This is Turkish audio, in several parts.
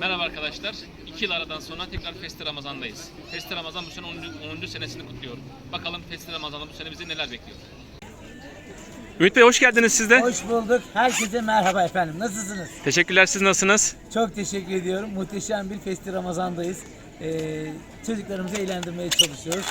Merhaba arkadaşlar. İki yıl aradan sonra tekrar Festi Ramazan'dayız. Festi Ramazan bu sene 10. 10. senesini kutluyor. Bakalım Festi Ramazan'da bu sene bizi neler bekliyor. Ümit Bey hoş geldiniz siz de. Hoş bulduk. Herkese merhaba efendim. Nasılsınız? Teşekkürler siz nasılsınız? Çok teşekkür ediyorum. Muhteşem bir Festi Ramazan'dayız. Ee, çocuklarımızı eğlendirmeye çalışıyoruz.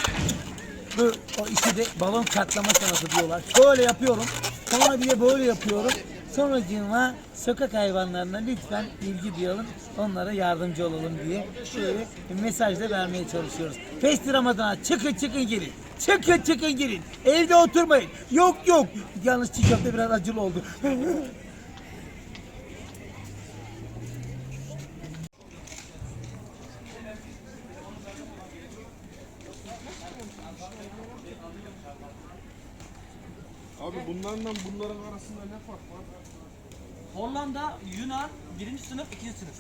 Bu o işi de balon çatlama sanatı diyorlar. Şöyle yapıyorum. Sonra bir de böyle yapıyorum. Sonucuma sokak hayvanlarına lütfen ilgi duyalım. Onlara yardımcı olalım diye şöyle bir mesaj da vermeye çalışıyoruz. Festi Ramazan'a çıkın çıkın gelin. Çıkın çıkın gelin. Evde oturmayın. Yok yok. Yalnız çiğ köfte biraz acılı oldu. Abi bunlarla bunların arasında ne fark var? Hollanda, Yunan birinci sınıf, ikinci sınıf.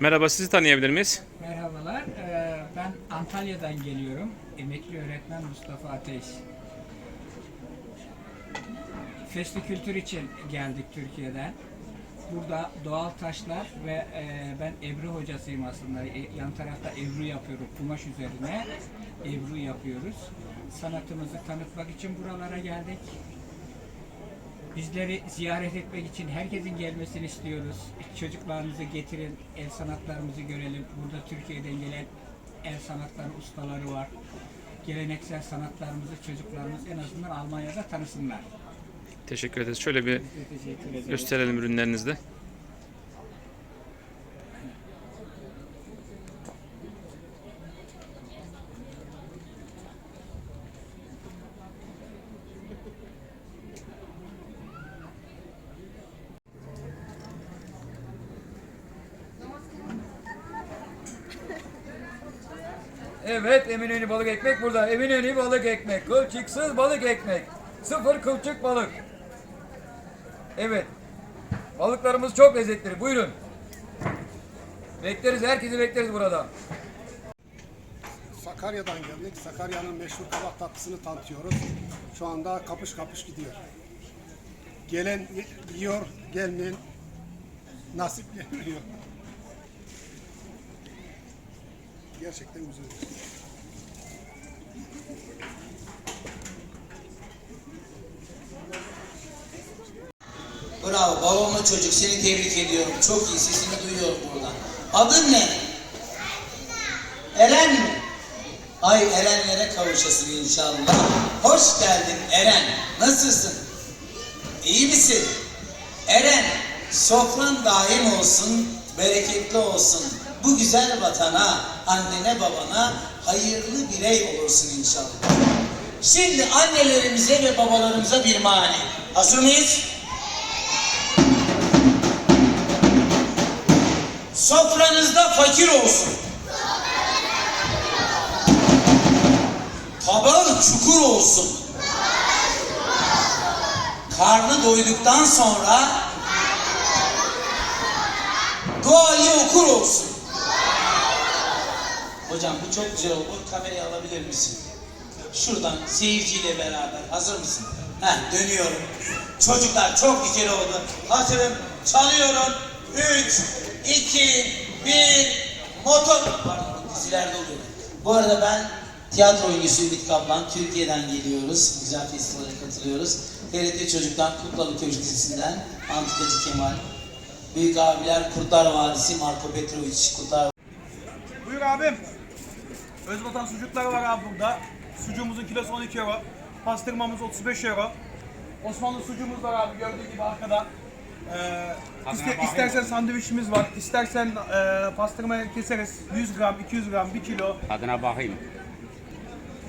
Merhaba sizi tanıyabilir miyiz? Merhabalar, eee, ben Antalya'dan geliyorum. Emekli öğretmen Mustafa Ateş. Festi kültür için geldik Türkiye'den. Burada doğal taşlar ve eee, ben Ebru hocasıyım aslında. E, yan tarafta Ebru yapıyorum, kumaş üzerine Ebru yapıyoruz. Sanatımızı tanıtmak için buralara geldik. Bizleri ziyaret etmek için herkesin gelmesini istiyoruz. Çocuklarınızı getirin, el sanatlarımızı görelim. Burada Türkiye'den gelen el sanatları ustaları var. Geleneksel sanatlarımızı çocuklarımız en azından Almanya'da tanısınlar. Teşekkür ederiz. Şöyle bir gösterelim ürünlerinizi Evet Eminönü balık ekmek burada. Eminönü balık ekmek. Kılçıksız balık ekmek. Sıfır kılçık balık. Evet. Balıklarımız çok lezzetli. Buyurun. Bekleriz. Herkesi bekleriz burada. Sakarya'dan geldik. Sakarya'nın meşhur kabak tatlısını tanıtıyoruz. Şu anda kapış kapış gidiyor. Gelen yiyor, gelmeyen nasipleniyor. Gerçekten güzel. Bravo balonlu çocuk seni tebrik ediyorum. Çok iyi sesini duyuyorum buradan. Adın ne? Eren mi? Ay Erenlere kavuşasın inşallah. Hoş geldin Eren. Nasılsın? İyi misin? Eren, sofran daim olsun, bereketli olsun. Bu güzel vatana, annene babana hayırlı birey olursun inşallah. Şimdi annelerimize ve babalarımıza bir mani. Hazır mıyız? Sofranızda fakir olsun. Tabağı çukur olsun. Karnı doyduktan sonra duayı okur olsun. Hocam bu çok güzel oldu. Kamerayı alabilir misin? Şuradan seyirciyle beraber. Hazır mısın? Heh, dönüyorum. Çocuklar çok güzel oldu. Hazırım. Çalıyorum. 3, 2, 1, motor. Pardon dizilerde oluyor. Bu arada ben tiyatro oyuncusu Ümit Kaplan. Türkiye'den geliyoruz. Güzel festivale katılıyoruz. TRT Çocuk'tan Kuklalı Köşk dizisinden Antikacı Kemal. Büyük abiler Kurtlar Vadisi Marco Petrovic. Kurtlar Buyur abim. Özvatan sucukları var abi burada. Sucuğumuzun kilosu 12 euro. Pastırmamız 35 euro. Osmanlı sucuğumuz var abi gördüğün gibi arkada. Ee, iste- istersen sandviçimiz var. İstersen e, pastırmayı keseriz. 100 gram, 200 gram, 1 kilo. Tadına bakayım.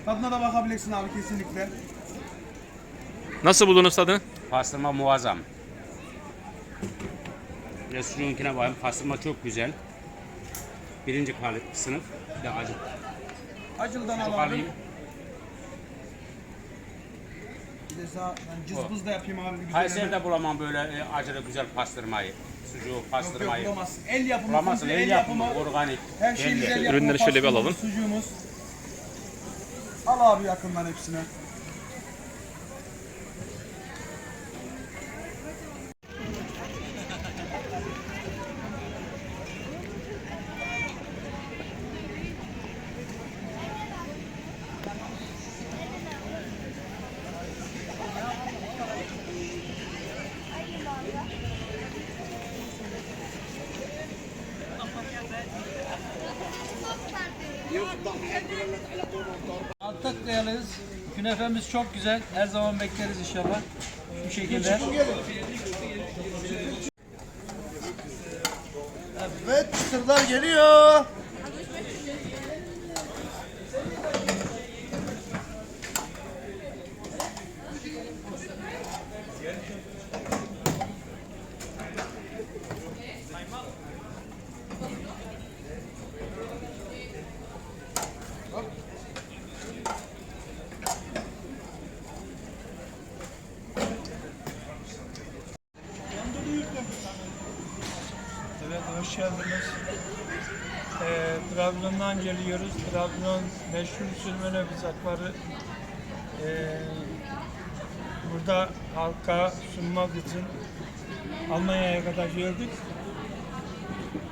Tadına da bakabilirsin abi kesinlikle. Nasıl buldunuz tadını? Pastırma muazzam. Ve sucuğunkine bakayım. Pastırma çok güzel. Birinci sınıf. Bir de acı. Acılıdan al Çok abi. alayım. Bir de sağ, ben cızbız da yapayım abi. güzel. Kayseri'de bulamam böyle e, acılı güzel pastırmayı. Sucuğu, Yok yok pastırmayı. bulamazsın. El yapımı. Bulamazsın. El yapımı, organik. Her şeyimiz el yapımı. Ürünleri şöyle bir alalım. Sucuğumuz. Al abi yakından hepsini. Künefemiz çok güzel. Her zaman bekleriz inşallah. Bu şekilde. Evet çıtırlar geliyor. Evet, hoş geldiniz. Ee, Trabzon'dan geliyoruz. Trabzon meşhur sürmene bıçakları ee, burada halka sunmak için Almanya'ya kadar gördük.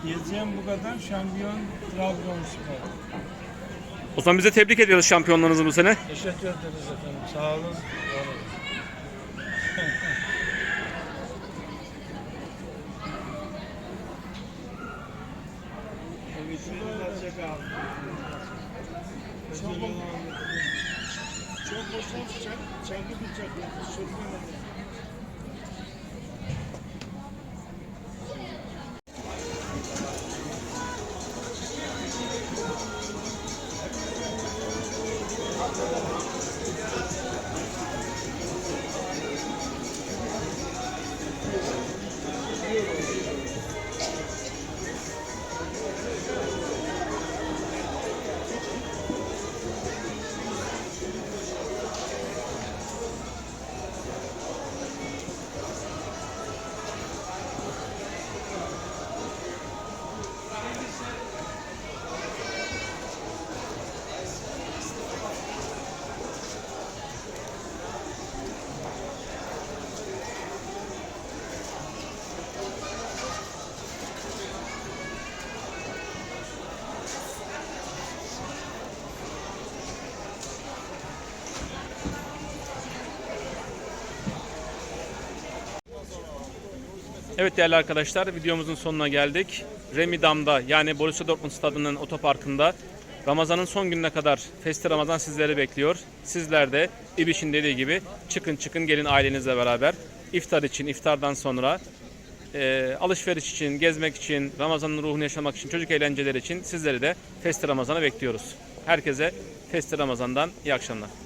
Diyeceğim bu kadar. Şampiyon Trabzonspor. O zaman bize tebrik ediyoruz şampiyonluğunuzu bu sene. Teşekkür ederiz efendim. Sağ olun. Var olun. Evet, seni birazcık aldım. Çok çok hoş çakı bıçak sürgün Evet değerli arkadaşlar videomuzun sonuna geldik. Remidam'da yani Borussia Dortmund stadının otoparkında Ramazan'ın son gününe kadar Festi Ramazan sizleri bekliyor. Sizler de İbiş'in dediği gibi çıkın çıkın gelin ailenizle beraber. İftar için, iftardan sonra e, alışveriş için, gezmek için, Ramazan'ın ruhunu yaşamak için, çocuk eğlenceleri için sizleri de Festi Ramazan'a bekliyoruz. Herkese Festi Ramazan'dan iyi akşamlar.